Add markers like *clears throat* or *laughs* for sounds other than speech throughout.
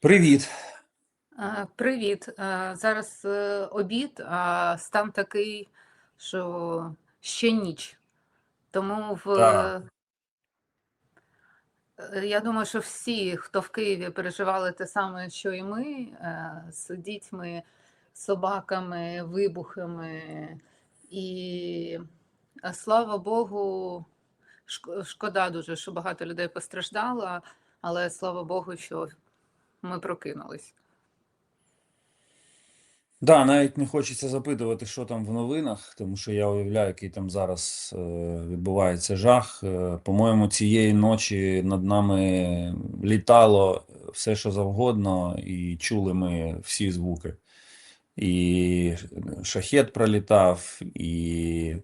Привіт. Е, Привіт. Е, Зараз е, обід, а стан такий, що ще ніч. Тому в Так. е, я думаю, що всі, хто в Києві переживали те саме, що і ми, е, з дітьми, собаками, вибухами. І е, слава Богу, шкода дуже, що багато людей постраждало, але слава Богу, що ми прокинулись. Да, навіть не хочеться запитувати, що там в новинах, тому що я уявляю, який там зараз е, відбувається жах. Е, по-моєму, цієї ночі над нами літало все, що завгодно, і чули ми всі звуки. І шахет пролітав, і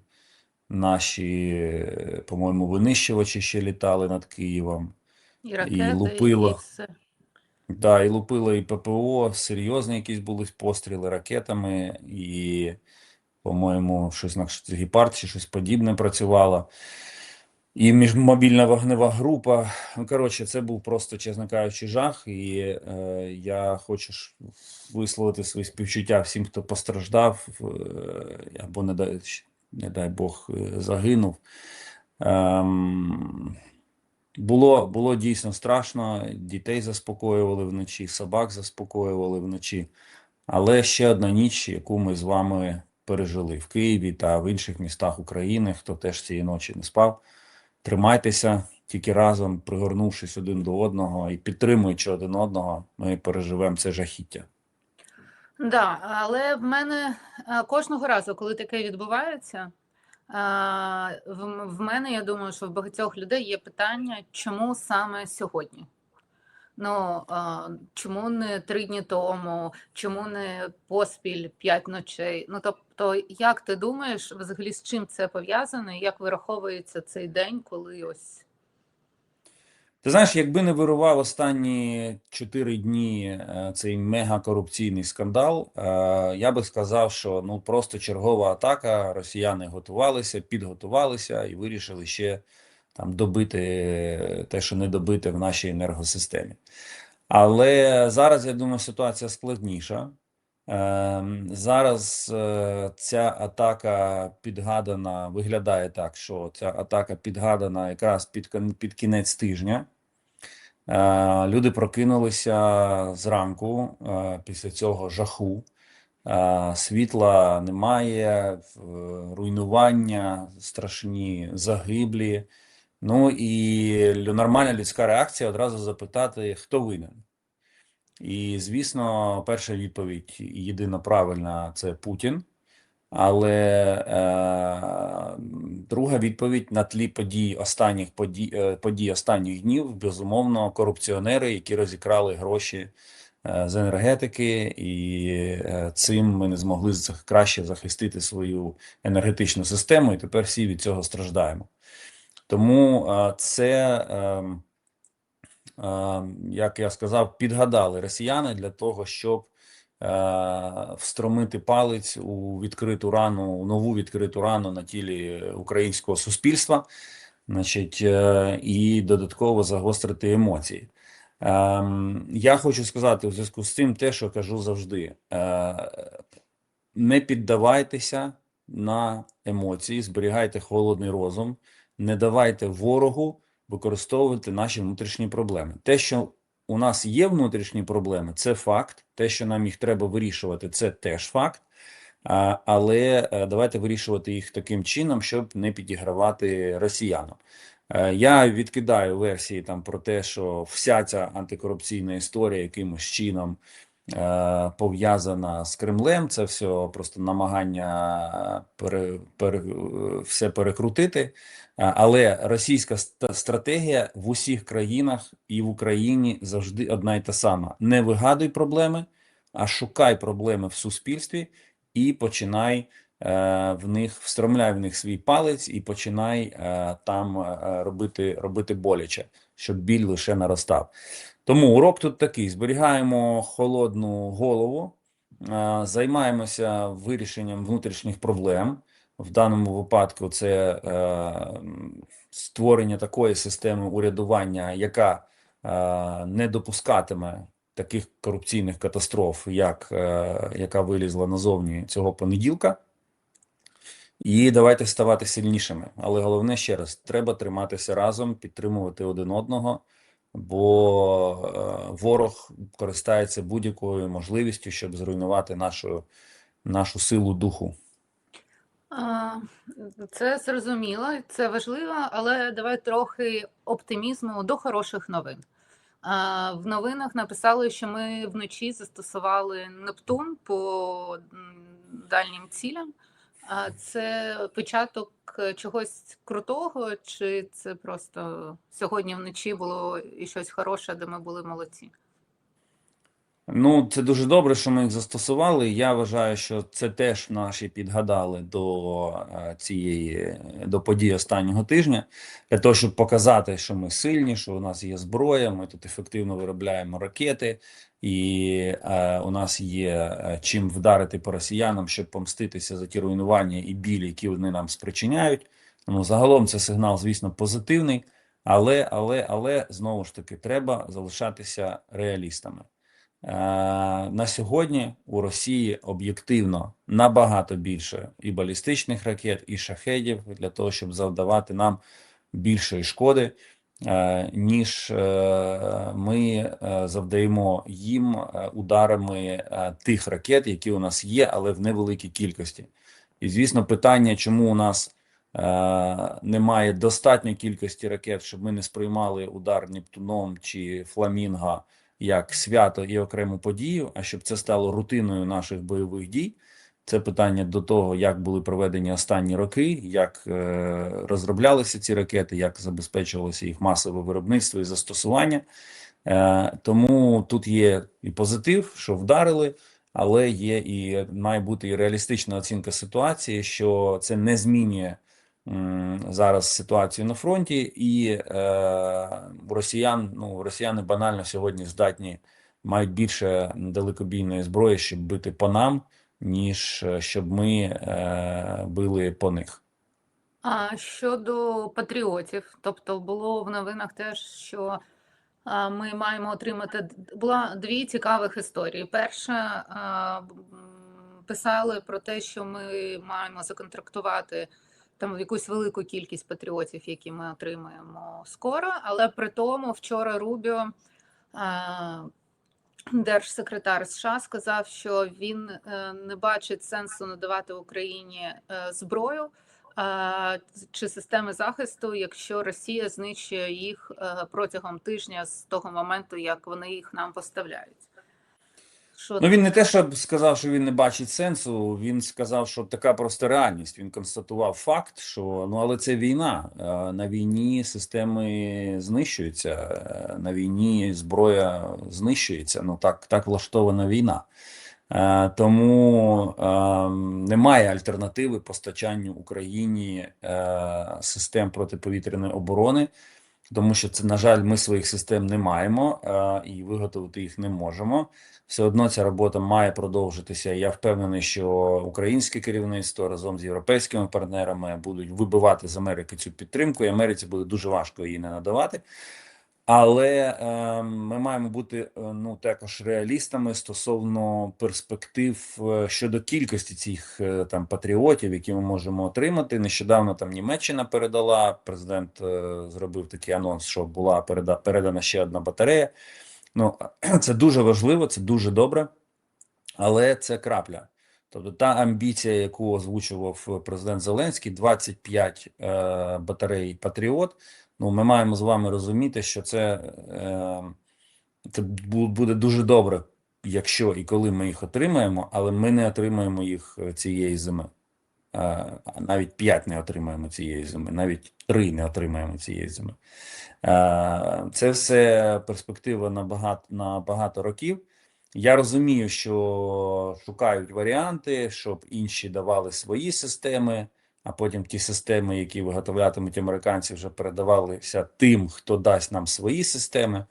наші, по-моєму, винищувачі ще літали над Києвом, І і ракети, і лупило. все. Да, і лупило і ППО, серйозні якісь були постріли ракетами, і, по-моєму, щось на гепард чи щось подібне працювало. І міжмобільна вогнева група. Ну, коротше, це був просто, чесно кажучи, жах. І е, я хочу висловити свої співчуття всім, хто постраждав, е, або, не дай, не дай Бог, е, загинув. Ем, було, було дійсно страшно, дітей заспокоювали вночі, собак заспокоювали вночі. Але ще одна ніч, яку ми з вами пережили в Києві та в інших містах України, хто теж цієї ночі не спав. Тримайтеся тільки разом, пригорнувшись один до одного і підтримуючи один одного, ми переживемо це жахіття. Да, але в мене е, кожного разу, коли таке відбувається, в мене, я думаю, що в багатьох людей є питання, чому саме сьогодні? Ну, е, чому не три дні тому, чому не поспіль п'ять ночей? Ну, тобто, як ти думаєш, взагалі з чим це пов'язано, як вираховується цей день, коли ось Ти знаєш, якби не вирував останні чотири дні е, цей мегакорупційний скандал, е, я би сказав, що ну просто чергова атака. Росіяни готувалися, підготувалися і вирішили ще там добити е, те, що не добите в нашій енергосистемі. Але зараз я думаю, ситуація складніша. Зараз ця атака підгадана, виглядає так, що ця атака підгадана якраз під, під кінець тижня. Е, Люди прокинулися зранку е, після цього жаху. Е, Світла немає, руйнування, страшні загиблі. Ну і нормальна людська реакція одразу запитати, хто винен. І, звісно, перша відповідь єдина правильна це Путін. Але е, друга відповідь на тлі подій останніх подій, е, подій останніх днів, безумовно, корупціонери, які розікрали гроші е, з енергетики, і е, цим ми не змогли краще захистити свою енергетичну систему, і тепер всі від цього страждаємо. Тому е, це. ем, е, як я сказав, підгадали росіяни для того, щоб е, встромити палець у відкриту рану, у нову відкриту рану на тілі українського суспільства, значить, е, і додатково загострити емоції. Ем, Я хочу сказати у зв'язку з цим те, що кажу завжди: Е, не піддавайтеся на емоції, зберігайте холодний розум, не давайте ворогу використовувати наші внутрішні проблеми. Те, що у нас є внутрішні проблеми, це факт. Те, що нам їх треба вирішувати, це теж факт. Але е, давайте вирішувати їх таким чином, щоб не підігравати росіянам. Е, Я відкидаю версії там про те, що вся ця антикорупційна історія якимось чином е, пов'язана з Кремлем. Це все просто намагання пере, пере, все перекрутити. Але російська стратегія в усіх країнах і в Україні завжди одна й та сама: не вигадуй проблеми, а шукай проблеми в суспільстві і починай е, в них встромляй в них свій палець і починай е, там е, робити, робити боляче, щоб біль лише наростав. Тому урок тут такий: зберігаємо холодну голову, займаємося вирішенням внутрішніх проблем. В даному випадку це е, створення такої системи урядування, яка е, не допускатиме таких корупційних катастроф, як е, яка вилізла назовні цього понеділка. І давайте ставати сильнішими. Але головне ще раз: треба триматися разом, підтримувати один одного, бо е, ворог користається будь-якою можливістю, щоб зруйнувати нашу, нашу силу духу. Це зрозуміло, це важливо, але давай трохи оптимізму до хороших новин. В новинах написали, що ми вночі застосували Нептун по дальнім цілям. Це початок чогось крутого, чи це просто сьогодні вночі було і щось хороше, де ми були молодці? Ну, це дуже добре, що ми їх застосували. Я вважаю, що це теж наші підгадали до е, цієї до подій останнього тижня для того, щоб показати, що ми сильні, що у нас є зброя. Ми тут ефективно виробляємо ракети, і е, у нас є е, чим вдарити по росіянам, щоб помститися за ті руйнування і білі, які вони нам спричиняють. Ну, загалом це сигнал, звісно, позитивний, але, але, але знову ж таки треба залишатися реалістами. Е, На сьогодні у Росії об'єктивно набагато більше і балістичних ракет, і шахедів для того, щоб завдавати нам більшої шкоди, е, ніж е, ми завдаємо їм ударами тих ракет, які у нас є, але в невеликій кількості. І звісно, питання, чому у нас немає достатньої кількості ракет, щоб ми не сприймали удар Нептуном чи Фламінго як свято і окрему подію, а щоб це стало рутиною наших бойових дій. Це питання до того, як були проведені останні роки, як е, розроблялися ці ракети, як забезпечувалося їх масове виробництво і застосування. Е, тому тут є і позитив, що вдарили, але є і має бути і реалістична оцінка ситуації, що це не змінює зараз ситуацію на фронті, і е, росіян, ну, росіяни банально сьогодні здатні, мають більше далекобійної зброї, щоб бити по нам, ніж е, щоб ми е, били по них. А щодо патріотів, тобто було в новинах теж, що ми маємо отримати була дві цікавих історії. Перша писали про те, що ми маємо законтрактувати там якусь велику кількість патріотів, які ми отримаємо скоро. Але при тому вчора Рубіо, держсекретар США, сказав, що він е, не бачить сенсу надавати Україні е, зброю чи системи захисту, якщо Росія знищує їх е, протягом тижня з того моменту, як вони їх нам поставляють. Що Ну він не те, щоб сказав, що він не бачить сенсу. Він сказав, що така просто реальність. Він констатував факт, що ну але це війна. Е, На війні системи знищуються, е, на війні зброя знищується. Ну так, так влаштована війна. Е, Тому е, немає альтернативи постачанню Україні систем протиповітряної оборони, тому що це, на жаль, ми своїх систем не маємо е, і виготовити їх не можемо. Все одно ця робота має продовжитися. Я впевнений, що українське керівництво разом з європейськими партнерами будуть вибивати з Америки цю підтримку, і Америці буде дуже важко її не надавати. Але е, ми маємо бути е, ну також реалістами стосовно перспектив е, щодо кількості цих там патріотів, які ми можемо отримати. Нещодавно там Німеччина передала. Президент зробив такий анонс, що була переда передана ще одна батарея. Ну *clears throat* це дуже важливо, це дуже добре, але це крапля. Тобто та амбіція, яку озвучував президент Зеленський, 25 е, батарей Патріот. Ну, ми маємо з вами розуміти, що це, е, це буде дуже добре, якщо і коли ми їх отримаємо, але ми не отримаємо їх е, цієї зими. Е, навіть 5 не отримаємо цієї зими, навіть 3 не отримаємо цієї зими. Е, Це все перспектива на багато, на багато років. Я розумію, що шукають варіанти, щоб інші давали свої системи, а потім ті системи, які виготовлятимуть американці, вже передавалися тим, хто дасть нам свої системи.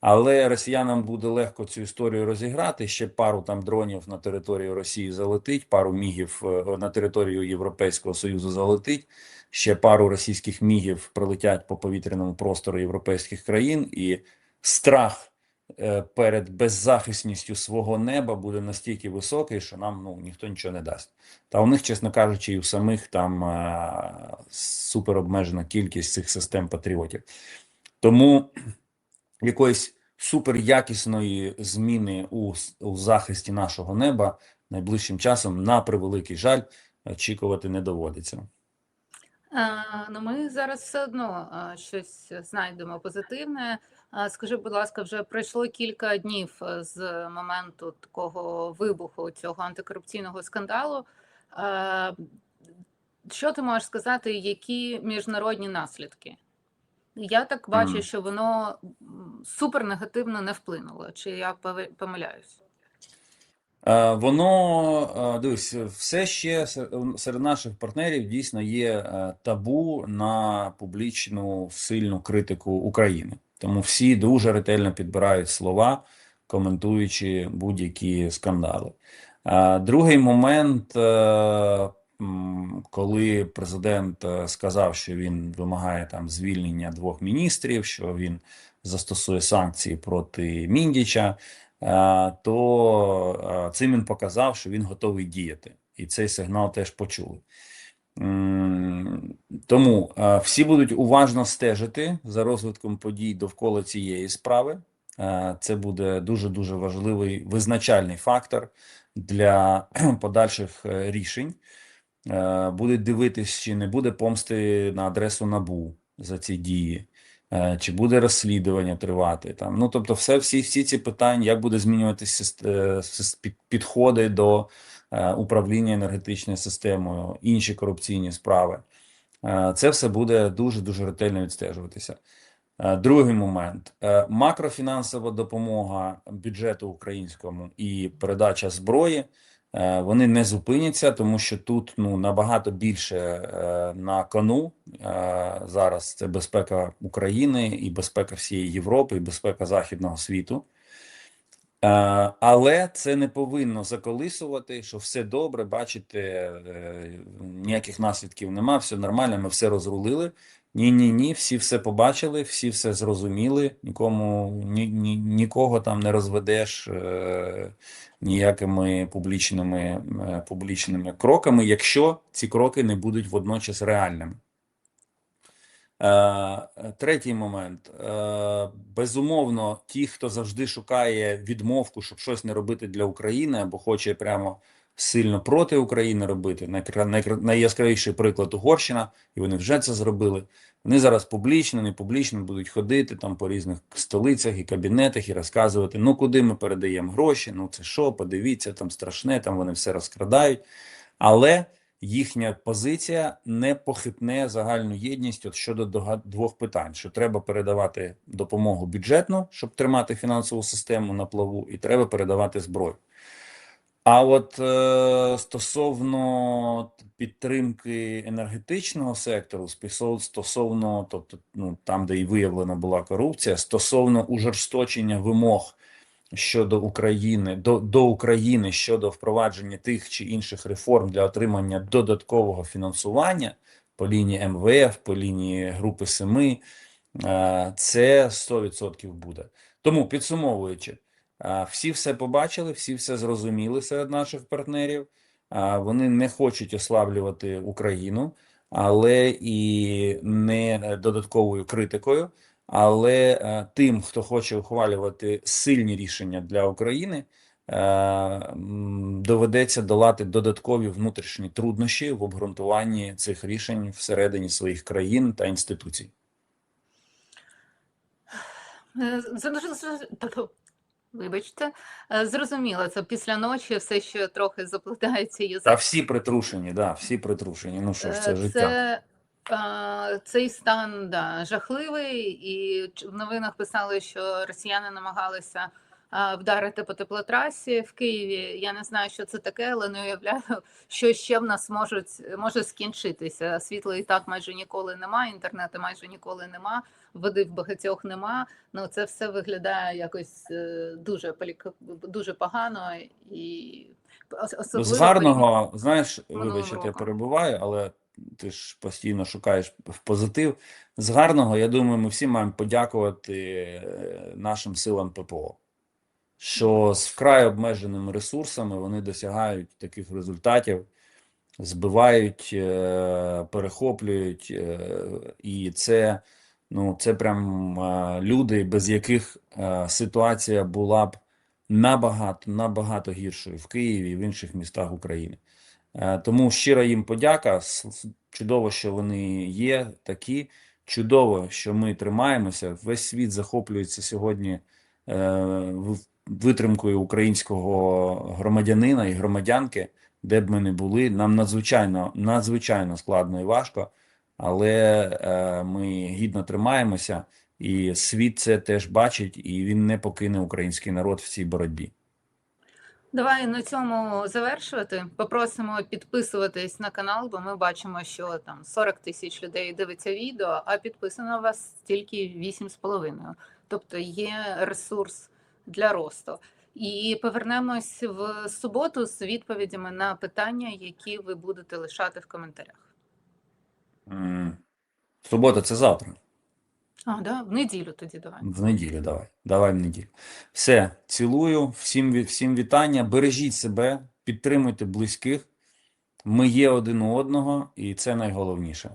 Але росіянам буде легко цю історію розіграти. Ще пару там дронів на територію Росії залетить, пару мігів е, на територію Європейського Союзу залетить. Ще пару російських мігів прилетять по повітряному простору європейських країн, і страх перед беззахисністю свого неба буде настільки високий, що нам ну, ніхто нічого не дасть. Та у них, чесно кажучи, і у самих там е, супер обмежена кількість цих систем патріотів. Тому якоїсь суперякісної зміни у, у захисті нашого неба найближчим часом, на превеликий жаль, очікувати не доводиться. Е, Ну, ми зараз все одно е, щось знайдемо позитивне. Скажи, будь ласка, вже пройшло кілька днів е, з моменту такого вибуху цього антикорупційного скандалу. Що ти можеш сказати, які міжнародні наслідки? Я так бачу, Мгм. що воно супер негативно не вплинуло. Чи я помиляюсь? Е, Воно, е, дивись, все ще серед наших партнерів дійсно є табу на публічну сильну критику України. Тому всі дуже ретельно підбирають слова, коментуючи будь-які скандали. Е, Другий момент, е, коли президент е, сказав, що він вимагає там звільнення двох міністрів, що він застосує санкції проти Міндіча. Е, то цим він показав, що він готовий діяти, і цей сигнал теж почули. Тому всі будуть уважно стежити за розвитком подій довкола цієї справи. Це буде дуже дуже важливий визначальний фактор для *clears throat* подальших е, рішень. Е, Будуть дивитись, чи не буде помсти на адресу НАБУ за ці дії. Е, Чи буде розслідування тривати там? Ну тобто, все, всі, всі ці питання, як буде змінюватися е, підходи до е, управління енергетичною системою, інші корупційні справи. Це все буде дуже дуже ретельно відстежуватися. Другий момент макрофінансова допомога бюджету українському і передача зброї. Е, Вони не зупиняться, тому що тут ну набагато більше е, на кону е, зараз це безпека України і безпека всієї Європи, і безпека західного світу. Але це не повинно заколисувати, що все добре, бачите, ніяких наслідків нема, все нормально, ми все розрулили. Ні, ні, ні, всі все побачили, всі все зрозуміли, нікому ні, ні, нікого там не розведеш е, ніякими публічними, е, публічними кроками, якщо ці кроки не будуть водночас реальними. Е, Третій момент. Е, Безумовно, ті, хто завжди шукає відмовку, щоб щось не робити для України, або хоче прямо сильно проти України робити. Найяскравіший приклад Угорщина, і вони вже це зробили. Вони зараз публічно, не публічно будуть ходити там по різних столицях і кабінетах і розказувати, ну куди ми передаємо гроші, ну це що, подивіться, там страшне, там вони все розкрадають. Але їхня позиція не похитне загальну єдність от щодо двох питань: що треба передавати допомогу бюджетну, щоб тримати фінансову систему на плаву, і треба передавати зброю. А от е, стосовно підтримки енергетичного сектору, стосовно, тобто, ну там, де і виявлена була корупція, стосовно ужорсточення вимог щодо України до, до України щодо впровадження тих чи інших реформ для отримання додаткового фінансування по лінії МВФ, по лінії Групи Семи, е, це 100% буде. Тому підсумовуючи. Всі все побачили, всі все зрозуміли серед наших партнерів. Вони не хочуть ослаблювати Україну, але і не додатковою критикою. Але е, тим, хто хоче ухвалювати сильні рішення для України, е, доведеться долати додаткові внутрішні труднощі в обґрунтуванні цих рішень всередині своїх країн та інституцій. Вибачте, Е, зрозуміло, це після ночі все ще трохи заплутається язик. Та всі притрушені, да, всі притрушені. Ну що ж, це Е, життя. Це, цей стан да, жахливий, і в новинах писали, що росіяни намагалися вдарити по теплотрасі в Києві. Я не знаю, що це таке, але не уявляю, *laughs* що ще в нас можуть може скінчитися. Світла і так майже ніколи немає, інтернету майже ніколи нема, води в багатьох нема. Ну це все виглядає якось е, дуже дуже погано і особливо З гарного, знаєш, минулим вибач, я перебуваю, але ти ж постійно шукаєш в позитив. З гарного, я думаю, ми всі маємо подякувати е, нашим силам ППО. Що з вкрай обмеженими ресурсами вони досягають таких результатів, збивають, е, перехоплюють, е, і це, ну, це прям е, люди, без яких ситуація була б набагато, набагато гіршою в Києві і в інших містах України. Тому щира їм подяка. Чудово, що вони є такі. Чудово, що ми тримаємося. Весь світ захоплюється сьогодні витримкою українського громадянина і громадянки, де б ми не були. Нам надзвичайно, надзвичайно складно і важко, але е, ми гідно тримаємося, і світ це теж бачить, і він не покине український народ в цій боротьбі. Давай на цьому завершувати. Попросимо підписуватись на канал, бо ми бачимо, що там 40 тисяч людей дивиться відео, а підписано вас тільки 8,5. Тобто є ресурс для росту. І повернемось в суботу з відповідями на питання, які ви будете лишати в коментарях. Субота це завтра. А, да, в неділю тоді давай. В неділю давай. Давай в неділю. Все, цілую, всім, всім вітання. Бережіть себе, підтримуйте близьких. Ми є один у одного, і це найголовніше.